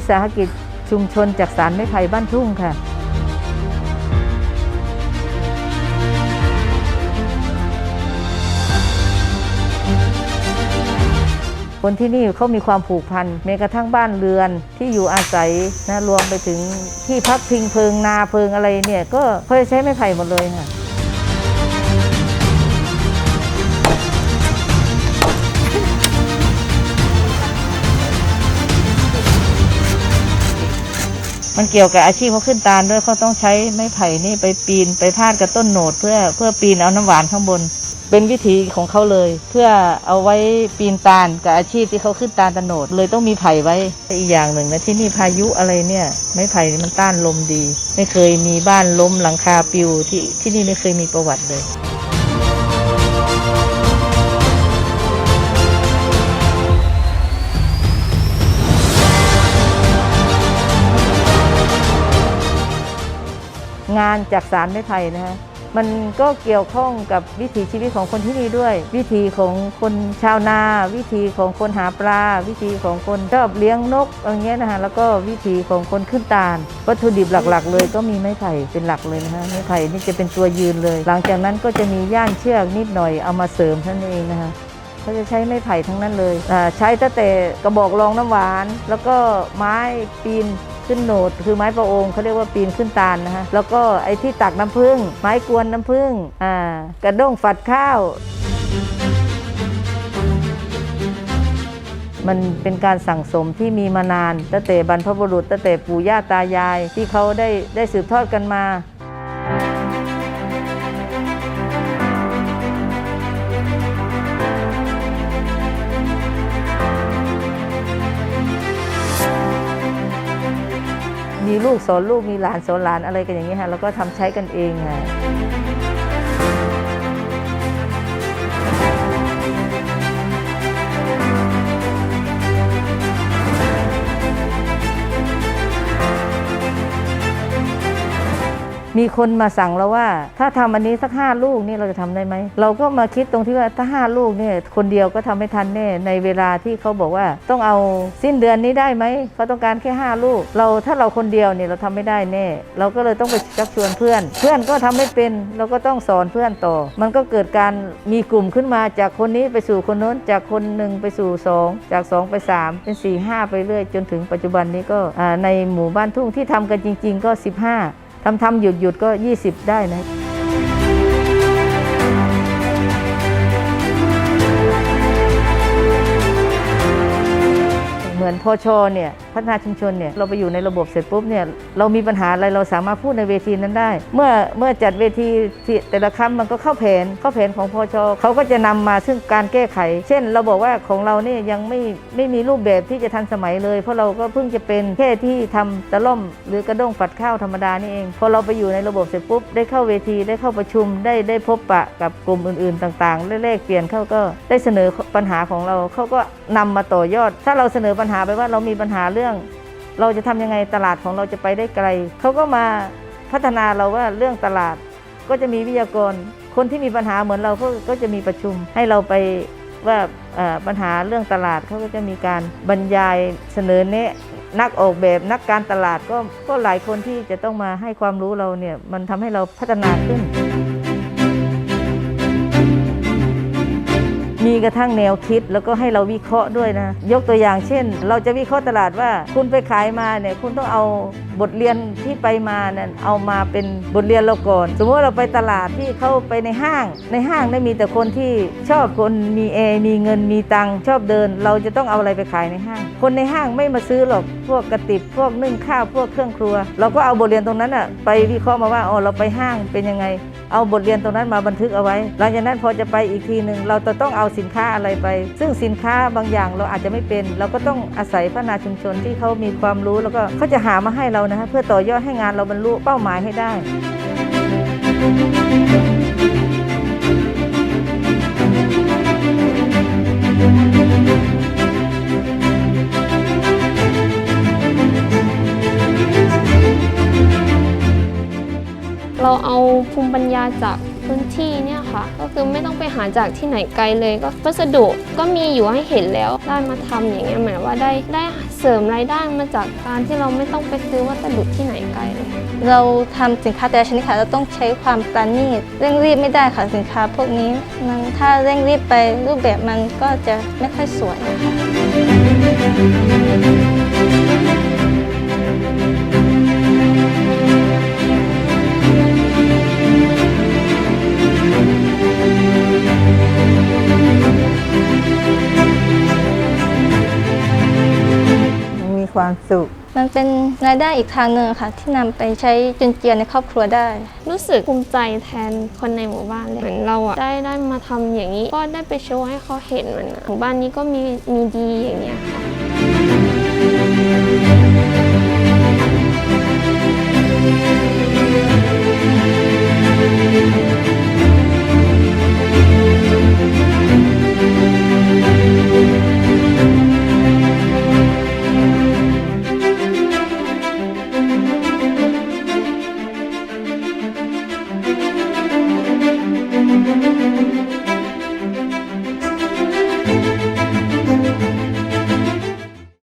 วิสาหกิจชุมชนจากสารไม้ไผ่บ้านทุ่งค่ะคนที่นี่เขามีความผูกพันแม้กระทั่งบ้านเรือนที่อยู่อาศัยนะรวมไปถึงที่พักพิงเพิงนาเพิงอะไรเนี่ย ก็เขาใช้ไม้ไผ่หมดเลยค่ะ มันเกี่ยวกับอาชีพเขาขึ้นตาลด้วยเขาต้องใช้ไม้ไผ่นี่ไปปีนไปพาดกับต้นโหนดเพื่อเพื่อปีนเอาน้ำหวานข้างบน เป็นวิธีของเขาเลย เพื่อเอาไว้ปีนตาลกับอาชีพที่เขาขึ้นตาลตะโหนดเลยต้องมีไผ่ไว้อีกอย่างหนึ่งนะที่นี่พายุอะไรเนี่ย ไม้ไผ่มันต้านลมดี ไม่เคยมีบ้านล้มหลังคาปิวที่ที่นี่ไม่เคยมีประวัติเลย งานจากสารไม้ไผ่นะฮะมันก็เกี่ยวข้องกับวิถีชีวิตของคนที่นี่ด้วย วิถีของคนชาวนา วิถีของคนหาปลา วิถีของคนชอบเลี้ยงนกอย่างเงี้ยนะฮะแล้วก็วิถีของคนขึ้นตาล วัตถุดิบหลักๆ เลยก็มีไม้ไผ่เป็นหลักเลยนะฮะไม้ไผ่นี่จะเป็นตัวยืนเลย หลังจากนั้นก็จะมีย่านเชือกนิดหน่อยเอามาเสริมท่านเองนะฮะเขาจะใช้ไม้ไผ่ทั้งนั้นเลยใช้ตั้งแต่กระบอกรองน้ำหวาน แล้วก็ไม้ปีน ขึ้นโหนด คือไม้ประองค์เขาเรียกว่าปีนขึ้นตาลนะฮะแล้วก็ไอ้ที่ตักน้ำผึ้งไม้กวนน้ำผึ้งอ่ากระด้งฝัดข้าวมันเป็นการสั่งสมที่มีมานานตั้งแต่บรรพบุรุษตั้งแต่ปู่ย่าตายาย ที่เขาได้ได้สืบทอดกันมา ลูกสอนลูกมีหลานสอนหลานอะไรกันอย่างนี้ฮะแล้วก็ทำใช้กันเองค่ะ มีคนมาสั่งเราว่า ถ้าทำอันนี้สักห้าลูกนี่เราจะทำได้ไหม เราก็มาคิดตรงที่ว่าถ้าห้าลูกเนี่ยคนเดียวก็ทำไม่ทันแน่ในเวลาที่เขาบอกว่าต้องเอาสิ้นเดือนนี้ได้ไหมเขาต้องการแค่ห้าลูก เราถ้าเราคนเดียวเนี่ยเราทำไม่ได้แน่เราก็เลยต้องไปชักชวนเพื่อน เพื่อนก็ทำไม่เป็นเราก็ต้องสอนเพื่อนต่อ มันก็เกิดการมีกลุ่มขึ้นมาจากคนนี้ไปสู่คนโน้น จากคนหนึ่งไปสู่สองจากสองไปสามเป็นสี่ห้าไปเรื่อยจนถึงปัจจุบันนี้ก็ในหมู่บ้านทุ่งที่ทำกันจริง ๆ ก็ 15 ทำทำหยุดหยุดก็ 20 ได้นะเหมือนพอชอเนี่ยพัฒนาชุมชนเนี่ยเราไปอยู่ในระบบเสร็จปุ๊บเนี่ยเรามีปัญหาอะไรเราสามารถพูดในเวทีนั้นได้ เมื่อเมื่อจัดเวทีแต่ละครั้งมันก็เข้าแผนเข้าแผนของพอชอเขาก็จะนำมาซึ่งการแก้ไข เช่น เราบอกว่าของเราเนี่ยยังไม่ไม่มีรูปแบบที่จะทันสมัยเลย เพราะเราก็เพิ่งจะเป็นแค่ที่ทำตะล่อมหรือกระด้งฝัดข้าวธรรมดานี่เองพอเราไปอยู่ในระบบเสร็จปุ๊บได้เข้าเวทีได้เข้าประชุมได้ได้พบปะกับกลุ่มอื่นๆ ต่างๆแลกเปลี่ยนเขาก็ได้เสนอปัญหาของเราเขาก็นำมาต่อยอด ถ้าเราเสนอปัญหาไปว่าเรามีปัญหาเรื่องเราจะทำยังไงตลาดของเราจะไปได้ไกล เขาก็มาพัฒนาเราว่าเรื่องตลาด ก็จะมีวิทยากร คนที่มีปัญหาเหมือนเราก็ก็จะมีประชุมให้เราไปว่าปัญหาเรื่องตลาดเขาก็จะมีการบรรยายเสนอแนะนักออกแบบนักการตลาดก็ก็หลายคนที่จะต้องมาให้ความรู้เราเนี่ยมันทำให้เราพัฒนาขึ้น กระทั่งแนวคิดแล้วก็ให้เราวิเคราะห์ด้วยนะ ยกตัวอย่างเช่น เราจะวิเคราะห์ตลาดว่า คุณไปขายมาเนี่ยคุณต้องเอาบทเรียนที่ไปมาเนี่ยเอามาเป็นบทเรียนเราก่อน สมมติเราไปตลาดที่เข้าไปในห้าง ในห้างได้มีแต่คนที่ชอบคนมีแอร์มีเงินมีตังชอบเดิน เราจะต้องเอาอะไรไปขายในห้าง คนในห้างไม่มาซื้อหรอกพวกกระติบพวกนึ่งข้าวพวกเครื่องครัว เราก็เอาบทเรียนตรงนั้นอะไปวิเคราะห์มาว่าอ๋อเราไปห้างเป็นยังไง เอาบทเรียนตรงนั้นมาบันทึกเอาไว้ หลังจากนั้นพอจะไปอีกทีหนึ่งเราจะต้องเอาสินค้าอะไรไป ซึ่งสินค้าบางอย่างเราอาจจะไม่เป็น เราก็ต้องอาศัยพัฒนาชุมชนที่เขามีความรู้แล้วก็เขาจะหามาให้เรานะคะเพื่อต่อยอดให้งานเราบรรลุเป้าหมายให้ได้ ภูมิปัญญาจากพื้นที่เนี่ยค่ะ ก็คือไม่ต้องไปหาจากที่ไหนไกลเลยก็วัสดุก็มีอยู่ให้เห็นแล้วได้มาทำอย่างเงี้ยหมายว่าได้ได้เสริมรายได้มาจากการที่เราไม่ต้องไปซื้อวัสดุที่ไหนไกลเลยเราทำสินค้าแต่ละชนิดค่ะเราต้องใช้ความประณีตเร่งรีบไม่ได้ค่ะสินค้าพวกนี้มันถ้าเร่งรีบไปรูปแบบมันก็จะไม่ค่อยสวยนะคะ ความสุข มันเป็นรายได้อีกทางหนึ่งค่ะ ที่นำไปใช้จุนเจือในครอบครัวได้ รู้สึกภูมิใจแทนคนในหมู่บ้านเลยเหมือนเราอะได้ได้มาทำอย่างนี้ ก็ได้ไปโชว์ให้เขาเห็นมันอะหมู่บ้านนี้ก็มีมีดีอย่างเงี้ยค่ะ